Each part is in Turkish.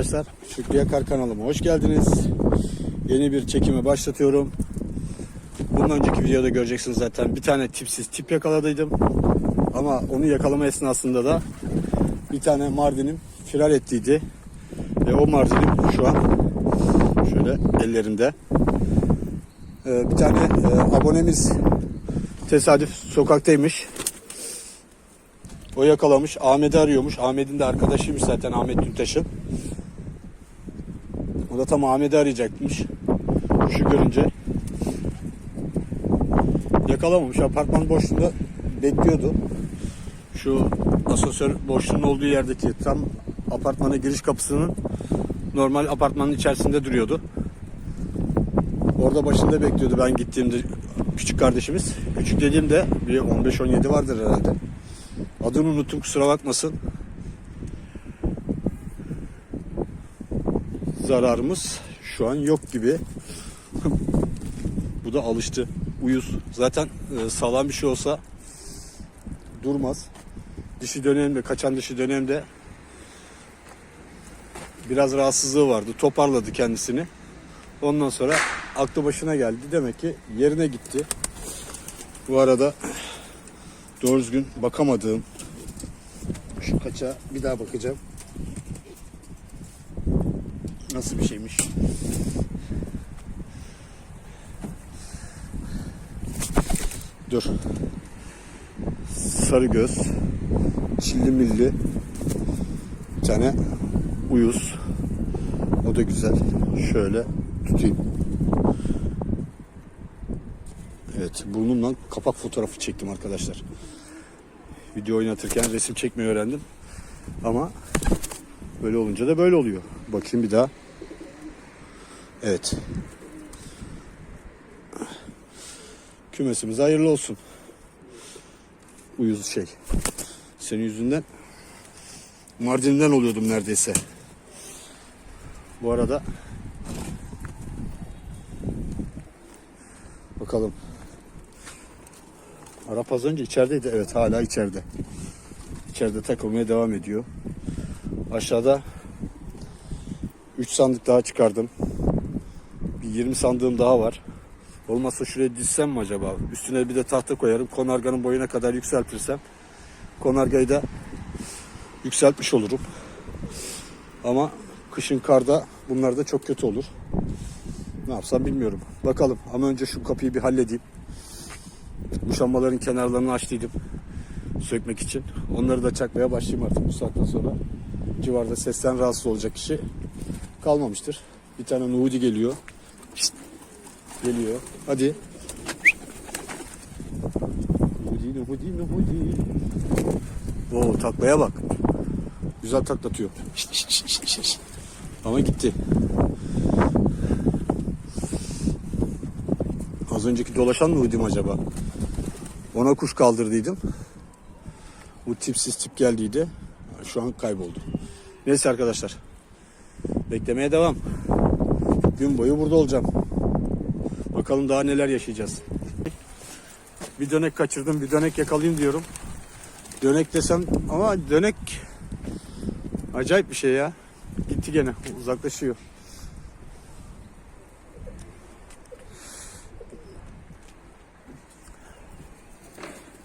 arkadaşlar. Şükrü Yakar kanalıma hoş geldiniz. Yeni bir çekime başlatıyorum. Bundan önceki videoda göreceksiniz zaten. Bir tane tipsiz tip yakaladıydım. Ama onu yakalama esnasında da bir tane mardinim firar ettiydi. Ve o mardinim şu an şöyle ellerimde. Ee, bir tane e, abonemiz tesadüf sokaktaymış. O yakalamış. Ahmet'i arıyormuş. Ahmet'in de arkadaşıymış zaten Ahmet Tüntaş'ın. O da tam Ahmet'i arayacakmış. Kuşu görünce. Yakalamamış. Apartman boşluğunda bekliyordu. Şu asansör boşluğunun olduğu yerdeki tam apartmana giriş kapısının normal apartmanın içerisinde duruyordu. Orada başında bekliyordu ben gittiğimde küçük kardeşimiz. Küçük dediğimde bir 15-17 vardır herhalde. Adını unuttum kusura bakmasın. Zararımız şu an yok gibi. Bu da alıştı. Uyuz. Zaten e, sağlam bir şey olsa durmaz. Dişi dönemde, kaçan dişi dönemde biraz rahatsızlığı vardı. Toparladı kendisini. Ondan sonra aklı başına geldi. Demek ki yerine gitti. Bu arada doğru düzgün bakamadığım şu kaça bir daha bakacağım. Nasıl bir şeymiş? Dur. Sarı göz. Çilli milli. Bir tane uyuz. O da güzel. Şöyle tutayım. Evet burnumdan kapak fotoğrafı çektim arkadaşlar. Video oynatırken resim çekmeyi öğrendim. Ama böyle olunca da böyle oluyor. Bakayım bir daha. Evet. Kümesimiz hayırlı olsun. Uyuz şey. Senin yüzünden Mardin'den oluyordum neredeyse. Bu arada bakalım. Arap az önce içerideydi. Evet hala içeride. İçeride takılmaya devam ediyor. Aşağıda 3 sandık daha çıkardım. Bir 20 sandığım daha var. Olmazsa şuraya dizsem mi acaba? Üstüne bir de tahta koyarım. Konarganın boyuna kadar yükseltirsem. Konargayı da yükseltmiş olurum. Ama kışın karda bunlar da çok kötü olur. Ne yapsam bilmiyorum. Bakalım ama önce şu kapıyı bir halledeyim. Muşambaların kenarlarını açtıydım. Sökmek için. Onları da çakmaya başlayayım artık bu saatten sonra. Civarda sesten rahatsız olacak kişi kalmamıştır. Bir tane Nuhudi geliyor. Geliyor. Hadi. Nuhudi, Nuhudi, Nuhudi. Oo taklaya bak. Güzel taklatıyor. Ama gitti. Az önceki dolaşan Nuhudi mi acaba? Ona kuş kaldırdıydım. Bu tipsiz tip geldiydi. Şu an kayboldu. Neyse arkadaşlar. Beklemeye devam. Gün boyu burada olacağım. Bakalım daha neler yaşayacağız. Bir dönek kaçırdım, bir dönek yakalayayım diyorum. Dönek desem ama dönek acayip bir şey ya. Gitti gene, uzaklaşıyor.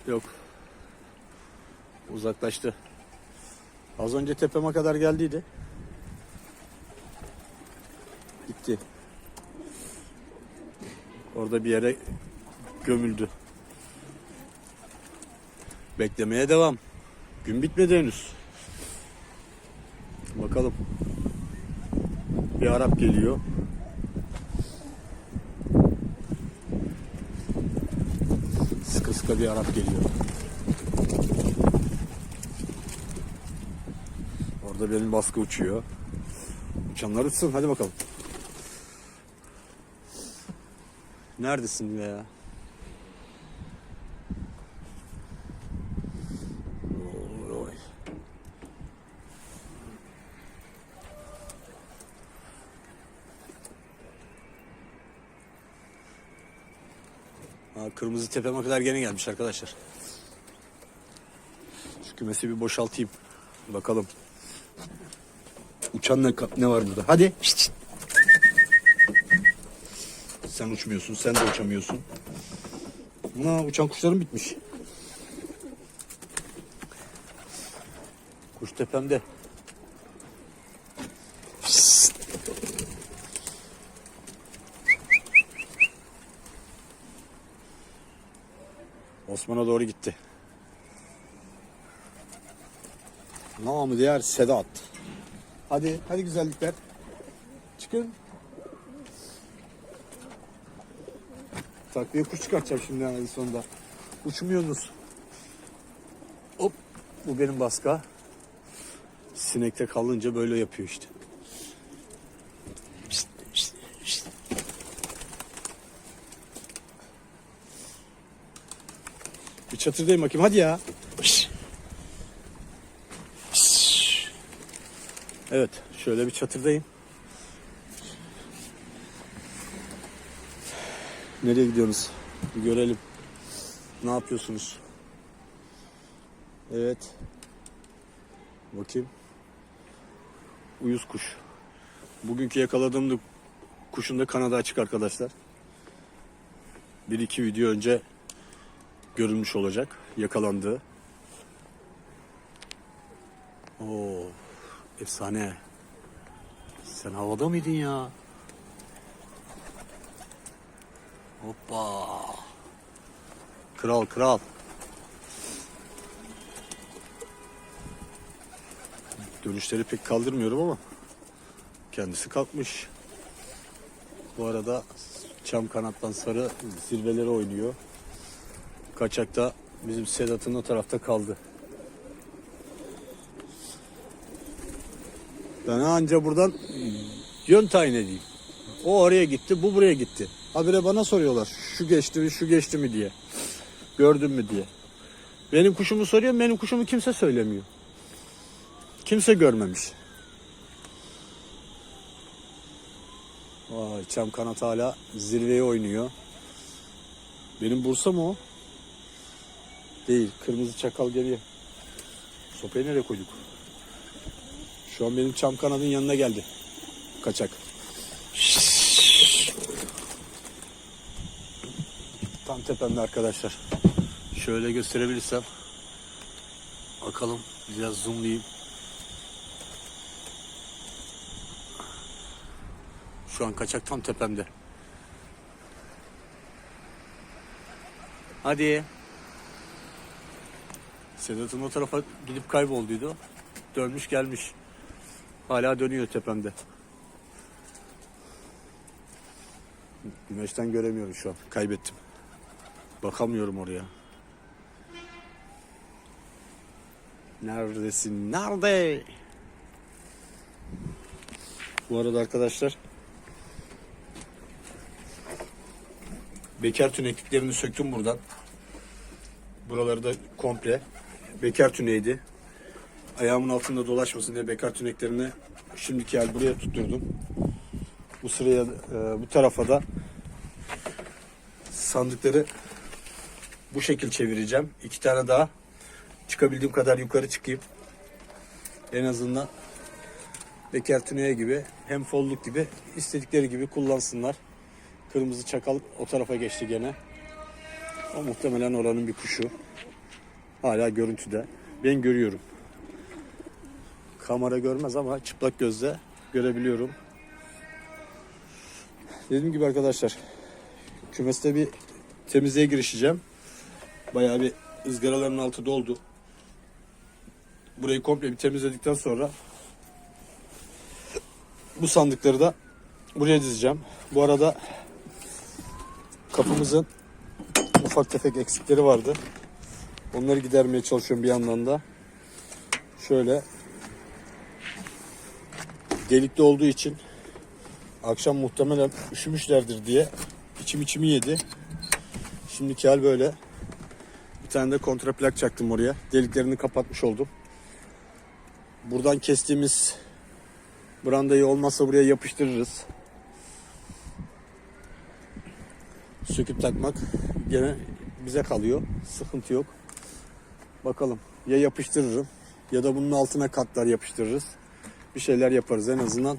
Yok. Uzaklaştı. Az önce tepeme kadar geldiydi. Gitti. Orada bir yere gömüldü. Beklemeye devam. Gün bitmedi henüz. Bakalım. Bir Arap geliyor. Sıkı sıkı bir Arap geliyor. Orada benim baskı uçuyor. Uçanlar uçsun hadi bakalım. Neredesin ya? Oy, oy. Ha, kırmızı tepeme kadar gene gelmiş arkadaşlar. Şu kümesi bir boşaltayım. Bakalım. Uçan ne, ne var burada? Hadi. Şşt, şşt. Sen uçmuyorsun, sen de uçamıyorsun. Ana uçan kuşlarım bitmiş. Kuş tepemde. Osman'a doğru gitti. Namı diğer Sedat. Hadi, hadi güzellikler. Çıkın. Takviye kuş çıkartacağım şimdi en sonunda. Uçmuyorsunuz. Hop. Bu benim baska. Sinekte kalınca böyle yapıyor işte. Bir çatırdayım bakayım hadi ya. Evet şöyle bir çatırdayım. Nereye gidiyorsunuz? Bir görelim. Ne yapıyorsunuz? Evet. Bakayım. Uyuz kuş. Bugünkü yakaladığım da kuşun da kanadı açık arkadaşlar. Bir iki video önce görülmüş olacak. Yakalandığı. Oo, efsane. Sen havada mıydın ya? Hoppa. Kral kral. Dönüşleri pek kaldırmıyorum ama kendisi kalkmış. Bu arada çam kanattan sarı zirveleri oynuyor. Kaçakta bizim Sedat'ın o tarafta kaldı. Ben anca buradan yön tayin edeyim. O oraya gitti, bu buraya gitti. Habire bana soruyorlar. Şu geçti mi, şu geçti mi diye. Gördün mü diye. Benim kuşumu soruyor, benim kuşumu kimse söylemiyor. Kimse görmemiş. Vay çam kanat hala zirveye oynuyor. Benim Bursa mı o? Değil. Kırmızı çakal geliyor. Sopayı nereye koyduk? Şu an benim çam kanadın yanına geldi. Kaçak. Tam tepemde arkadaşlar. Şöyle gösterebilirsem. Bakalım biraz zoomlayayım. Şu an kaçak tam tepemde. Hadi. Sedat'ın o tarafa gidip kaybolduydu. Dönmüş gelmiş. Hala dönüyor tepemde. Güneşten göremiyorum şu an. Kaybettim. Bakamıyorum oraya. Neredesin? Nerede? Bu arada arkadaşlar bekar tünekliklerini söktüm buradan. Buraları da komple bekar tüneydi. Ayağımın altında dolaşmasın diye bekar tüneklerini şimdiki hal buraya tutturdum. Bu sıraya e, bu tarafa da sandıkları bu şekil çevireceğim. İki tane daha çıkabildiğim kadar yukarı çıkayım. En azından bekar tüneye gibi hem folluk gibi istedikleri gibi kullansınlar. Kırmızı çakal o tarafa geçti gene. O muhtemelen oranın bir kuşu. Hala görüntüde. Ben görüyorum. Kamera görmez ama çıplak gözle görebiliyorum. Dediğim gibi arkadaşlar kümeste bir temizliğe girişeceğim. Bayağı bir ızgaraların altı doldu. Burayı komple bir temizledikten sonra bu sandıkları da buraya dizeceğim. Bu arada kapımızın ufak tefek eksikleri vardı. Onları gidermeye çalışıyorum bir yandan da. Şöyle delikli olduğu için akşam muhtemelen üşümüşlerdir diye içim içimi yedi. Şimdiki hal böyle. Bir tane de kontraplak çaktım oraya. Deliklerini kapatmış oldum. Buradan kestiğimiz brandayı olmazsa buraya yapıştırırız. Söküp takmak gene bize kalıyor. Sıkıntı yok. Bakalım ya yapıştırırım ya da bunun altına katlar yapıştırırız. bir şeyler yaparız en azından.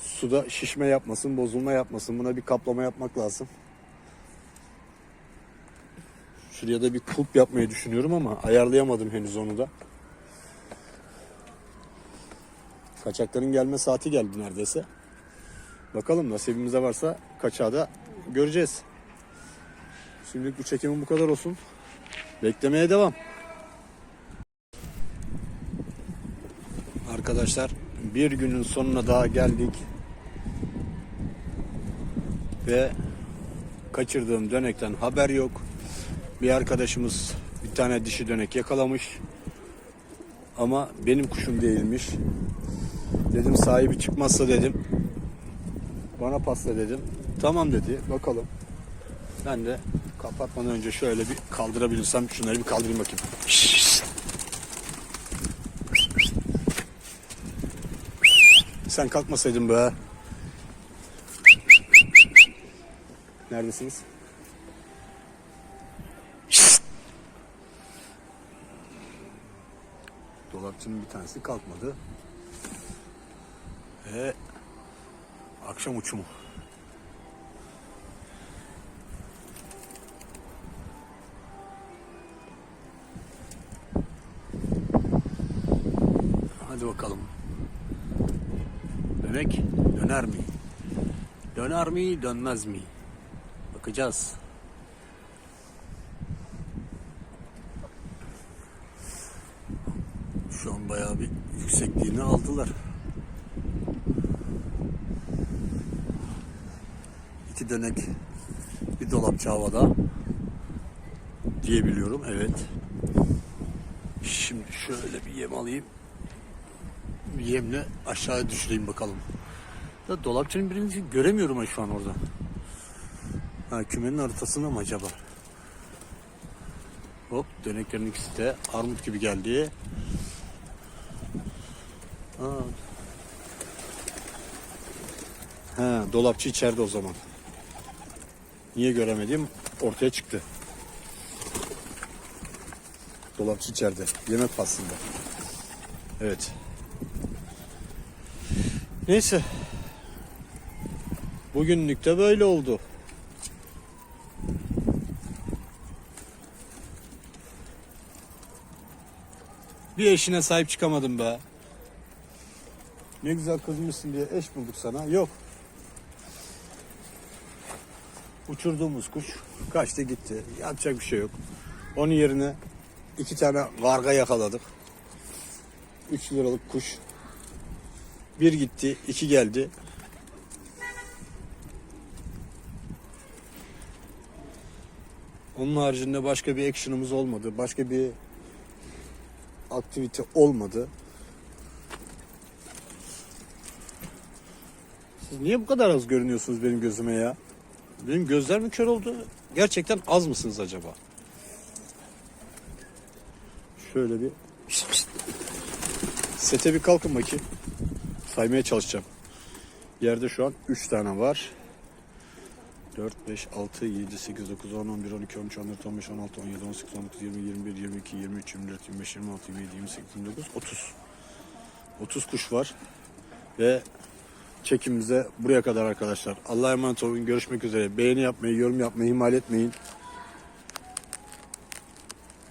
Suda şişme yapmasın, bozulma yapmasın. Buna bir kaplama yapmak lazım. Şuraya da bir kulp yapmayı düşünüyorum ama ayarlayamadım henüz onu da. Kaçakların gelme saati geldi neredeyse. Bakalım nasibimizde varsa kaçağı da göreceğiz. Şimdilik bu çekimim bu kadar olsun. Beklemeye devam. Arkadaşlar bir günün sonuna daha geldik. Ve kaçırdığım dönekten haber yok. Bir arkadaşımız bir tane dişi dönek yakalamış. Ama benim kuşum değilmiş. Dedim sahibi çıkmazsa dedim. Bana pasla dedim. Tamam dedi. Bakalım. Ben de kapatmadan önce şöyle bir kaldırabilirsem şunları bir kaldırayım bakayım. Sen kalkmasaydın be. Neredesiniz? Dolapçının bir tanesi kalkmadı. Ve akşam uçumu. Hadi bakalım. Dönek döner mi? Döner mi dönmez mi? Bakacağız. Şu an bayağı bir yüksekliğini aldılar. İki dönek bir dolapçı havada diyebiliyorum. Evet. Şimdi şöyle bir yem alayım. Bir yemle aşağıya düşüreyim bakalım. Da dolapçının birini göremiyorum şu an orada. Ha kümenin haritasında mı acaba? Hop döneklerin ikisi de armut gibi geldi. Ha. Ha, dolapçı içeride o zaman. Niye göremedim? Ortaya çıktı. Dolapçı içeride. Yemek faslında. Evet. Neyse. Bugünlük de böyle oldu. Bir eşine sahip çıkamadım be. Ne güzel kızmışsın diye eş bulduk sana. Yok. Uçurduğumuz kuş kaçtı gitti. Yapacak bir şey yok. Onun yerine iki tane varga yakaladık. 3 liralık kuş. Bir gitti, iki geldi. Onun haricinde başka bir action'ımız olmadı. Başka bir aktivite olmadı. Siz niye bu kadar az görünüyorsunuz benim gözüme ya? Benim gözler mi kör oldu? Gerçekten az mısınız acaba? Şöyle bir sete bir kalkın bakayım. Saymaya çalışacağım. Yerde şu an 3 tane var. 4, 5, 6, 7, 8, 9, 10, 11, 12, 13, 14, 15, 16, 17, 18, 19, 20, 21, 22, 23, 24, 25, 26, 27, 28, 29, 30. 30 kuş var. Ve çekimimize buraya kadar arkadaşlar. Allah'a emanet olun. Görüşmek üzere. Beğeni yapmayı, yorum yapmayı ihmal etmeyin.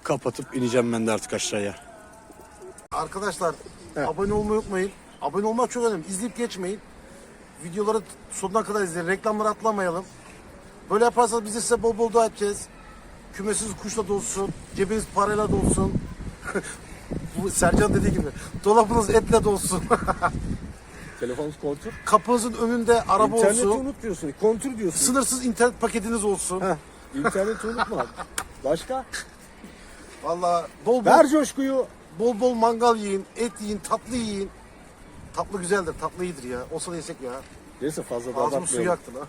Kapatıp ineceğim ben de artık aşağıya. Arkadaşlar Evet. abone olmayı unutmayın. Abone olmak çok önemli. İzleyip geçmeyin. Videoları sonuna kadar izleyin. Reklamları atlamayalım. Böyle yaparsanız biz de size bol bol dua edeceğiz. Kümesiz kuşla dolsun. Cebiniz parayla dolsun. Bu Sercan dediği gibi. Dolabınız etle dolsun. Telefonunuz kontür. Kapınızın önünde araba İnterneti olsun. unutmuyorsun. Kontür diyorsun. Sınırsız internet paketiniz olsun. Heh, İnterneti unutma. Başka? Vallahi bol bol, Ver coşkuyu. bol bol mangal yiyin, et yiyin, tatlı yiyin. Tatlı güzeldir, tatlı iyidir ya. Olsa da yesek ya. Neyse fazla da Ağzımın suyu abartmayalım. yaktı lan.